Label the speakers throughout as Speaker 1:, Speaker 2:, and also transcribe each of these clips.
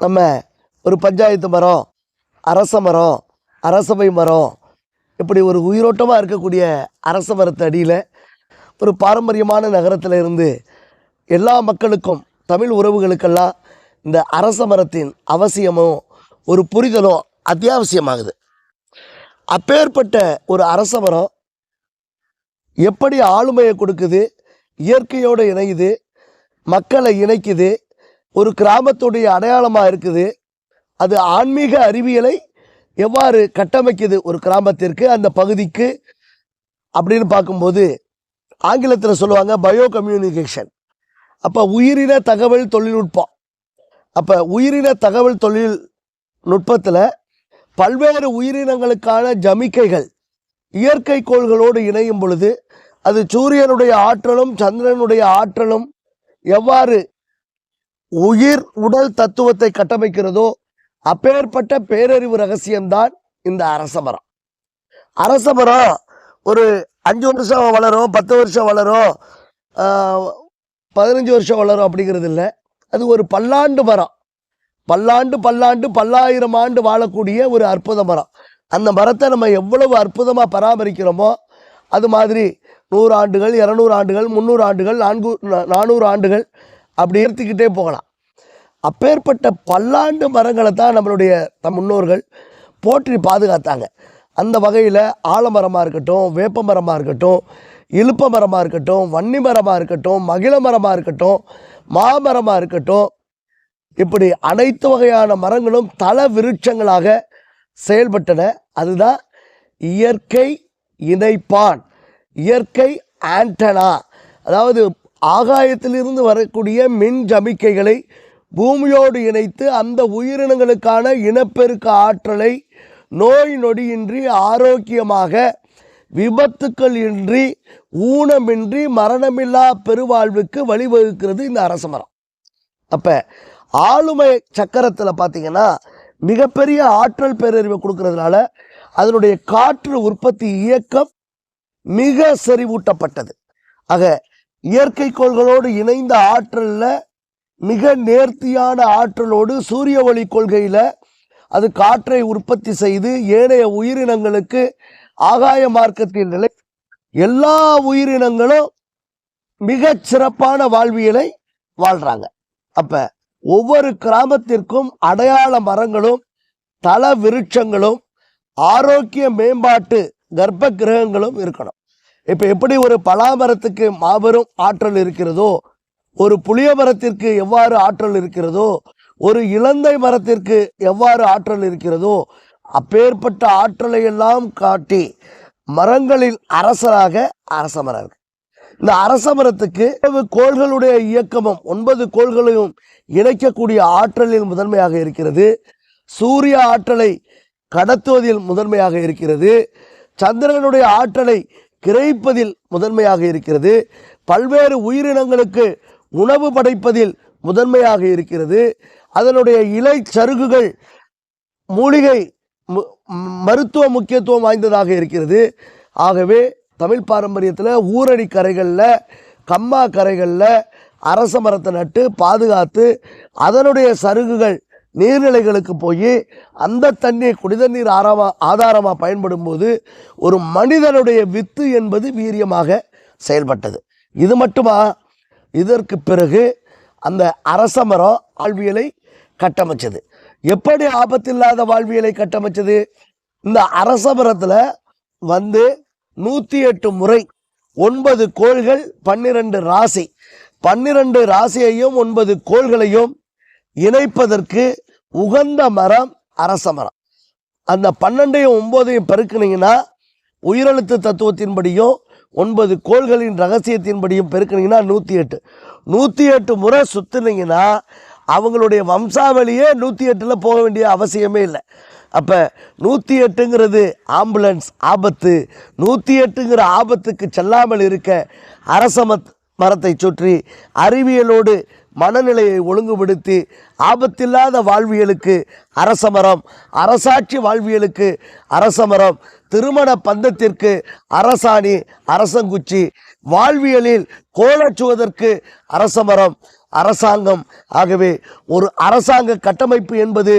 Speaker 1: நம்ம ஒரு பஞ்சாயத்து மரம் அரச மரம் அரசபை மரம் இப்படி ஒரு உயிரோட்டமாக இருக்கக்கூடிய அரச மரத்து அடியில் ஒரு பாரம்பரியமான நகரத்தில் இருந்து எல்லா மக்களுக்கும் தமிழ் உறவுகளுக்கெல்லாம் இந்த அரச மரத்தின் அவசியமும் ஒரு புரிதலும் அத்தியாவசியமாகுது. அப்பேற்பட்ட ஒரு அரச மரம் எப்படி ஆளுமையை கொடுக்குது இயற்கையோடு இணையுது மக்களை இணைக்குது ஒரு கிராமத்துடைய அடையாளமாக இருக்குது. அது ஆன்மீக அறிவியலை எவ்வாறு கட்டமைக்குது ஒரு கிராமத்திற்கு அந்த பகுதிக்கு அப்படின்னு பார்க்கும்போது ஆங்கிலத்தில் சொல்லுவாங்க பயோ கம்யூனிகேஷன் அப்போ உயிரின தகவல் தொழில்நுட்பம். அப்போ உயிரின தகவல் தொழில் நுட்பத்தில் பல்வேறு உயிரினங்களுக்கான ஜமிக்கைகள் இயற்கை கோள்களோடு இணையும் பொழுது அது சூரியனுடைய ஆற்றலும் சந்திரனுடைய ஆற்றலும் எவ்வாறு உயிர் உடல் தத்துவத்தை கட்டமைக்கிறதோ அப்பேற்பட்ட பேரறிவு ரகசியம்தான் இந்த அரச மரம் அரச மரம் ஒரு அஞ்சு வருஷம் வளரும் பத்து வருஷம் வளரும் பதினஞ்சு வருஷம் வளரும் அப்படிங்கிறது இல்லை. அது ஒரு பல்லாண்டு மரம். பல்லாண்டு பல்லாண்டு பல்லாயிரம் ஆண்டு வாழக்கூடிய ஒரு அற்புத மரம். அந்த மரத்தை நம்ம எவ்வளவு அற்புதமாக பராமரிக்கிறோமோ அது மாதிரி நூறு ஆண்டுகள் இரநூறு ஆண்டுகள் முந்நூறு ஆண்டுகள் நான்கு நானூறு ஆண்டுகள் அப்படி ஏற்றிக்கிட்டே போகலாம். அப்பேற்பட்ட பல்லாண்டு மரங்களை தான் நம்மளுடைய தம் முன்னோர்கள் போற்றி பாதுகாத்தாங்க. அந்த வகையில் ஆலமரமாக இருக்கட்டும் வேப்ப மரமாக இருக்கட்டும் இழுப்ப மரமாக இருக்கட்டும் வன்னி மரமாக இருக்கட்டும் மகிழ மரமாக இருக்கட்டும் மாமரமாக இருக்கட்டும் இப்படி அனைத்து வகையான மரங்களும் தல விருட்சங்களாக செயல்பட்டன. அதுதான் இயற்கை இணைப்பான் இயற்கை ஆண்டனா. அதாவது ஆகாயத்திலிருந்து வரக்கூடிய மின் ஜமிக்கைகளை பூமியோடு இணைத்து அந்த உயிரினங்களுக்கான இனப்பெருக்க ஆற்றலை நோய் நொடியின்றி ஆரோக்கியமாக விபத்துக்கள் இன்றி ஊனமின்றி மரணமில்லா பெருவாழ்வுக்கு வழிவகுக்கிறது இந்த அரச மரம். அப்போ ஆளுமை சக்கரத்தில் பார்த்தீங்கன்னா மிகப்பெரிய ஆற்றல் பேரறிவை கொடுக்கறதுனால அதனுடைய காற்று உற்பத்தி இயக்கம் மிக செறிவூட்டப்பட்டது. ஆக இயற்கை கோள்களோடு இணைந்த ஆற்றலில் மிக நேர்த்தியான ஆற்றலோடு சூரிய ஒளி கொள்கையில் அது காற்றை உற்பத்தி செய்து ஏனைய உயிரினங்களுக்கு ஆகாய மார்க்கத்தின் நிலை எல்லா உயிரினங்களும் மிகச் சிறப்பான வாழ்வியலை வாழ்கிறாங்க அப்போ ஒவ்வொரு கிராமத்திற்கும் அடையாள மரங்களும் தல விருட்சங்களும் ஆரோக்கிய மேம்பாட்டு கர்ப்ப கிரகங்களும் இருக்கணும். இப்போ எப்படி ஒரு பலாமரத்துக்கு மாபெரும் ஆற்றல் இருக்கிறதோ ஒரு புளிய மரத்திற்கு எவ்வாறு ஆற்றல் இருக்கிறதோ ஒரு இலந்தை மரத்திற்கு எவ்வாறு ஆற்றல் இருக்கிறதோ அப்பேற்பட்ட ஆற்றலை எல்லாம் காட்டி மரங்களில் அரசராக அரச மரம் இந்த அரச மரத்துக்கு கோள்களுடைய இயக்கமும் ஒன்பது கோள்களையும் இணைக்கக்கூடிய ஆற்றலில் முதன்மையாக இருக்கிறது. சூரிய ஆற்றலை கடத்துவதில் முதன்மையாக இருக்கிறது. சந்திரனுடைய ஆற்றலை கிரகிப்பதில் முதன்மையாக இருக்கிறது. பல்வேறு உயிரினங்களுக்கு உணவு படைப்பதில் முதன்மையாக இருக்கிறது. அதனுடைய இலை சருகுகள் மூலிகை மு- மருத்துவ முக்கியத்துவம் வாய்ந்ததாக இருக்கிறது. ஆகவே தமிழ் பாரம்பரியத்தில் ஊரணி கரைகளில் கம்மா கரைகளில் அரச மரத்தை நட்டு பாதுகாத்து அதனுடைய சருகுகள் நீர்நிலைகளுக்கு போய் அந்த தண்ணீர் குடிதண்ணீர் ஆரமா ஆதாரமாக பயன்படும் போது ஒரு மனிதனுடைய வித்து என்பது வீரியமாக செயல்பட்டது. இது மட்டுமா? இதற்கு பிறகு அந்த அரச மரம் வாழ்வியலை கட்டமைச்சது. எப்படி ஆபத்தில்லாத வாழ்வியலை கட்டமைச்சது? இந்த அரச மரத்தில் வந்து நூற்றி எட்டு முறை ஒன்பது கோள்கள் பன்னிரண்டு ராசி. பன்னிரண்டு ராசியையும் ஒன்பது கோள்களையும் இணைப்பதற்கு உகந்த மரம் அரச மரம். அந்த பன்னெண்டையும் ஒம்போதையும் பெருக்குனீங்கன்னா உயிரெழுத்து தத்துவத்தின்படியும் ஒன்பது கோள்களின் ரகசியத்தின்படியும் பெருக்குனீங்கன்னா நூற்றி எட்டு நூற்றி எட்டு முறை சுற்றுனீங்கன்னா அவங்களுடைய வம்சாவளியே நூற்றி எட்டில் போக வேண்டிய அவசியமே இல்லை. அப்போ நூற்றி எட்டுங்கிறது ஆம்புலன்ஸ் ஆபத்து. நூற்றி எட்டுங்கிற ஆபத்துக்கு செல்லாமல் இருக்க அரச மரத்தை சுற்றி அறிவியலோடு மனநிலையை ஒழுங்குபடுத்தி ஆபத்தில்லாத வாழ்வியலுக்கு அரசமரம் அரசாட்சி வாழ்வியலுக்கு அரசமரம். திருமண பந்தத்திற்கு அரசாணி அரசங்குச்சி வாழ்வியலில் கோலச்சுவதற்கு அரசமரம் அரசாங்கம். ஆகவே ஒரு அரசாங்க கட்டமைப்பு என்பது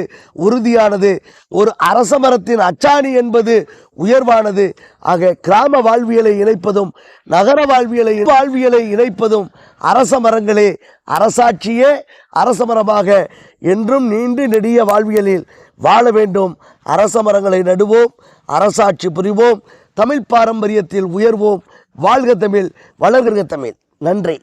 Speaker 1: உறுதியானது ஒரு அரசமரத்தின் அச்சாணி என்பது உயர்வானது. ஆக கிராம வாழ்வியலை இணைப்பதும் நகர வாழ்வியலை வாழ்வியலை இணைப்பதும் அரச மரங்களே அரசாட்சியே அரச மரமாக என்றும் நீண்டு நெடிய வாழ்வியலில் வாழ வேண்டும். அரச மரங்களை நடுவோம் அரசாட்சி புரிவோம் தமிழ் பாரம்பரியத்தில் உயர்வோம். வாழ்க தமிழ் வளர்க தமிழ். நன்றி.